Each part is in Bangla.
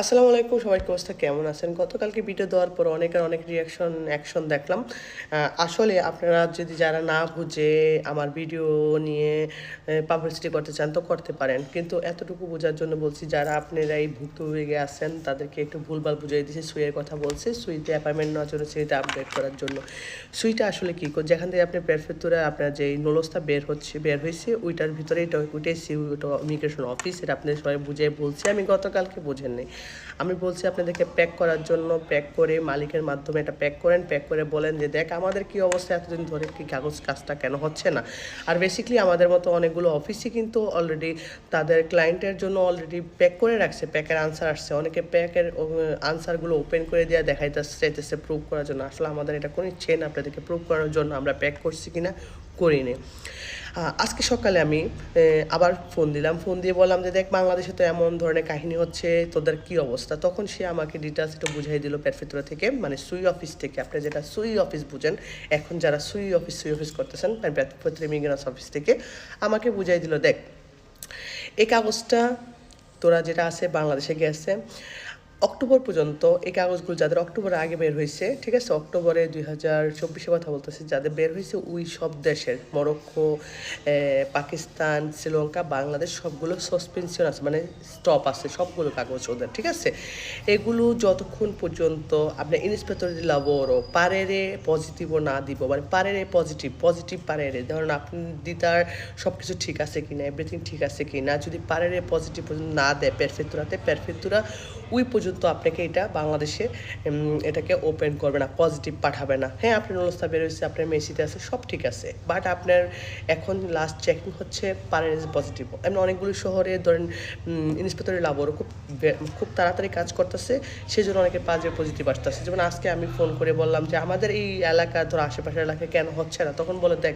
আসসালামু আলাইকুম, সবাই অবস্থা? কেমন আছেন? গতকালকে ভিডিও দেওয়ার পর অনেকের অনেক রিয়াকশন অ্যাকশন দেখলাম। আসলে আপনারা যদি যারা না বুঝে আমার ভিডিও নিয়ে পাবলিসিটি করতে চান তো করতে পারেন। কিন্তু এতটুকু বোঝার জন্য বলছি, যারা আপনারা এই ভুক্তভোগী আছেন, তাদেরকে একটু ভুলভাল বুঝিয়ে দিয়েছি, সুইয়ের কথা বলছে, সুইতে অ্যাপয়েন্টমেন্ট নেওয়ার জন্য, সুইতে আপডেট করার জন্য। সুইটা আসলে কী? করে যেখান থেকে আপনি পেরফেক্টুরা আপনার যে নলসটা বের হচ্ছে, বের হয়েছে, ওইটার ভিতরে এটা ওইটাই সি ইমিগ্রেশন অফিস এটা আপনাদের সবাই বুঝিয়ে বলছি। আমি গতকালকে বোঝেন নাই আমি বলছি আপনাদেরকে প্যাক করার জন্য প্যাক করে মালিকের মাধ্যমে এটা প্যাক করেন প্যাক করে বলেন যে, দেখ, আমাদের কি অবস্থা? এতদিন ধরে কি কাগজ কাজটা কেন হচ্ছে না? আর বেসিক্যালি আমাদের মতো অনেকগুলো অফিসই কিন্তু অলরেডি তাদের ক্লায়েন্টের জন্য অলরেডি প্যাক করে রাখছে প্যাকের আনসার আসছে। অনেকে প্যাকের আনসারগুলো ওপেন করে দেওয়া দেখাইতেছে, চাইতেছে প্রুভ করার জন্য। আসলে আমাদের এটা কোনো ইচ্ছে না আপনাদেরকে প্রুভ করার জন্য আমরা প্যাক করছি কিনা করিনি। আজকে সকালে আমি আবার ফোন দিলাম। ফোন দিয়ে বললাম যে, দেখ, বাংলাদেশে তো এমন ধরনের কাহিনী হচ্ছে, তোদের কি অবস্থা? তখন সে আমাকে ডিটেলস একটু বুঝাই দিল পেরফেতুরা থেকে মানে সুই অফিস থেকে। আপনি যেটা সুই অফিস বুঝেন, এখন যারা সুই অফিস সুই অফিস করতেছেন পেরফেতুরা ইমিগ্রেন্স অফিস থেকে, আমাকে বুঝাই দিল, দেখ, এই কাগজটা তোরা যেটা আছে, বাংলাদেশে গেছে অক্টোবর পর্যন্ত এই কাগজগুলো যাদের অক্টোবরের আগে বের হয়েছে, ঠিক আছে? অক্টোবরে দুই হাজার চব্বিশে কথা বলতেছে, যাদের বের হয়েছে ওই সব দেশের, মরক্কো পাকিস্তান, শ্রীলঙ্কা, বাংলাদেশ, সবগুলো সাসপেনশন আছে মানে স্টপ আছে, সবগুলো কাগজ ওদের, ঠিক আছে? এগুলো যতক্ষণ পর্যন্ত আপনার ইন্সপেক্টর লাবোরও পারেরে পজিটিভও না দিব মানে পারেরে পজিটিভ পজিটিভ পারেরে, ধরুন আপনি দিতার সব কিছু ঠিক আছে কি না এভরিথিং ঠিক আছে কি না যদি পারেরে পজিটিভ পর্যন্ত না দেয় পেরফেক্টুরাতে পেরফেক্টুরা ওই পর্যন্ত আপনাকে এটা বাংলাদেশে এটাকে ওপেন করবে না পজিটিভ পাঠাবে না। হ্যাঁ আপনার নলস্তা বেরোচ্ছে আপনার মেসিতে আছে, সব ঠিক আছে। বাট আপনার এখন লাস্ট চেকিং হচ্ছে, পারের পজিটিভ এমনি অনেকগুলো শহরে ধরেন ইন্সপেক্টরের লাভরও খুব খুব তাড়াতাড়ি কাজ করতেছে সেই জন্য অনেকে পাজে পজিটিভ আসতেছে। যেমন আজকে আমি ফোন করে বললাম যে, আমাদের এই এলাকা, ধর আশেপাশের এলাকায় কেন হচ্ছে না? তখন বলে, দেখ,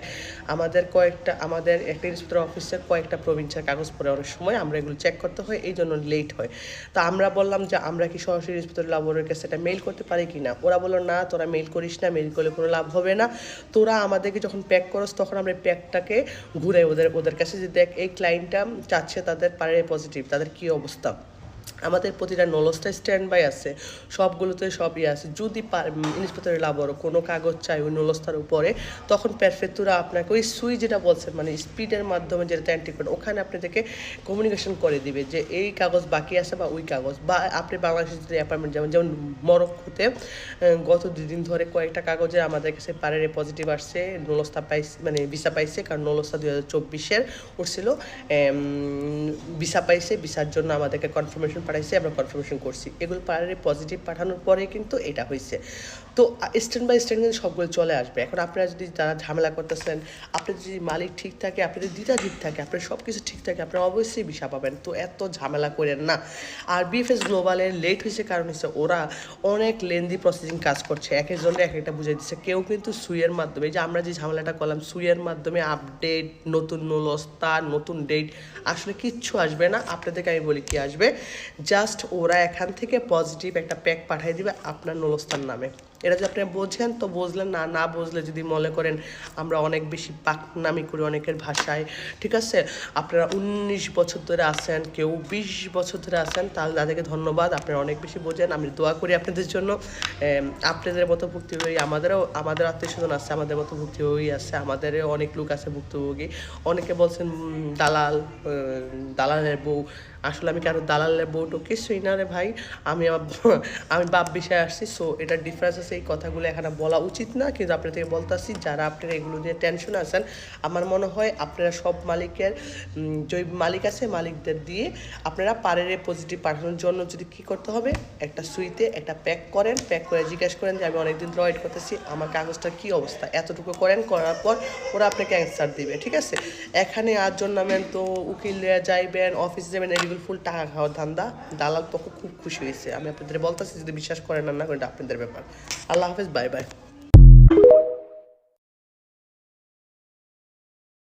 আমাদের কয়েকটা, আমাদের একটা ইন্সপেক্টর অফিসের কয়েকটা প্রভিন্সের কাগজ পড়ে অনেক সময়, আমরা এগুলো চেক করতে হয় এই জন্য লেট হয়। তো আমরা বললাম যে, আমরা কি সরাসরি ইন্সপেক্টর লাভরের কাছে এটা মেল করতে পারি কি না ওরা বলল, না, তোরা মেইল করিস না মেল করলে কোনো লাভ হবে না। তোরা আমাদেরকে যখন প্যাক করস, তখন আমরা প্যাকটাকে ঘুরে ওদের ওদের কাছে যে দেখ, এই ক্লায়েন্টটা চাচ্ছে তাদের পারে পজিটিভ তাদের কি অবস্থা? আমাদের প্রতিটা নলসটা স্ট্যান্ড বাই আছে, সবগুলোতে সবই আছে। যদি ইন্সপেক্টরের লাভরও কোনো কাগজ চাই ওই নলস্তার উপরে, তখন পেরফেক্টুরা আপনাকে ওই সুই যেটা বলছে মানে স্পিডের মাধ্যমে যেটা অ্যান্টিক ওখানে আপনাদেরকে কমিউনিকেশন করে দিবে যে এই কাগজ বাকি আছে বা ওই কাগজ। বা আপনি বাংলাদেশের যদি অ্যাপার্টমেন্ট যেমন যেমন মরক্কোতে গত দুদিন ধরে কয়েকটা কাগজে আমাদের কাছে পারের পজিটিভ আসছে, নলস্তা পাইছে মানে ভিসা পাইছে, কারণ নলস্তা দুই হাজার চব্বিশের উঠছিল। ভিসা পাইছে ভিসার জন্য আমাদেরকে কনফার্মেশন পাঠাইছে, আমরা কনফার্মেশন করছি। এগুলো পারে পজিটিভ পাঠানোর পরে কিন্তু এটা হয়েছে তো স্ট্যান্ড বাই স্ট্যান্ড কিন্তু সবগুলো চলে আসবে। এখন আপনারা যদি যারা ঝামেলা করতেছেন আপনার যদি মালিক ঠিক থাকে, আপনাদের দিদা ঠিক থাকে, আপনার সব কিছু ঠিক থাকে, আপনারা অবশ্যই ভিসা পাবেন। তো এত ঝামেলা করেন না। আর বিএফএস গ্লোবালের লেট হয়েছে কারণ হচ্ছে ওরা অনেক লেন্দি প্রসেসিং কাজ করছে। এক একজনের এক একটা বুঝাই দিচ্ছে কেউ কিন্তু সুইয়ের মাধ্যমে যে আমরা যে ঝামেলাটা করলাম, সুইয়ের মাধ্যমে আপডেট নতুন নলস্তা নতুন ডেট আসলে কিচ্ছু আসবে না। আপনাদেরকে আমি বলি কি আসবে? জাস্ট ওরা এখান থেকে পজিটিভ একটা প্যাক পাঠিয়ে দিবে আপনার নলস্তার নামে। এটা যদি আপনি বোঝেন, তো বুঝলেন না না বুঝলে যদি মনে করেন আমরা অনেক বেশি পাকনামি করি অনেকের ভাষায়, ঠিক আছে? আপনারা উনিশ বছর ধরে আছেন, কেউ বিশ বছর ধরে আছেন, তাহলে তাদেরকে ধন্যবাদ, আপনারা অনেক বেশি বোঝেন, আমি দোয়া করি আপনাদের জন্য। আপনাদের মতো ভুক্তভোগী আমাদেরও, আমাদের আত্মীয় স্বজন আছে, আমাদের মতো ভুক্তভোগী আছে, আমাদেরও অনেক লোক আছে ভুক্তভোগী। অনেকে বলছেন দালাল দালালের বউ। আসলে আমি কারও দালালের বউটো? কিছুই না রে ভাই, আমি আমি বাপ বিষয়ে আসছি সো এটার ডিফারেন্স আছে এই কথাগুলো এখানে বলা উচিত না, কিন্তু আপনাদেরকে বলতেছি, যারা আপনারা এগুলো নিয়ে টেনশন আছেন, আমার মনে হয় আপনারা সব মালিকের যে মালিক আছে মালিকদের দিয়ে আপনারা পারের পজিটিভ পাঠানোর জন্য যদি কি করতে হবে, একটা সুইতে একটা প্যাক করেন প্যাক করে জিজ্ঞেস করেন যে, আমি অনেকদিন ধরে ওয়েট করতেছি, আমার কাগজটা কি অবস্থা? এতটুকু করেন, করার পর ওরা আপনাকে অ্যান্সার দিবে, ঠিক আছে? এখানে আর জন্য তো উকিল যাইবেন অফিস যাবেন এগুলো ফুল টাকা খাওয়ার ধান্দা। দালাল পক্ষ খুব খুশি হয়েছে। আমি আপনাদের বলতেছি, যদি বিশ্বাস করেন না না করেন আপনাদের ব্যাপার। আল্লাহ হাফেজ বাই বাই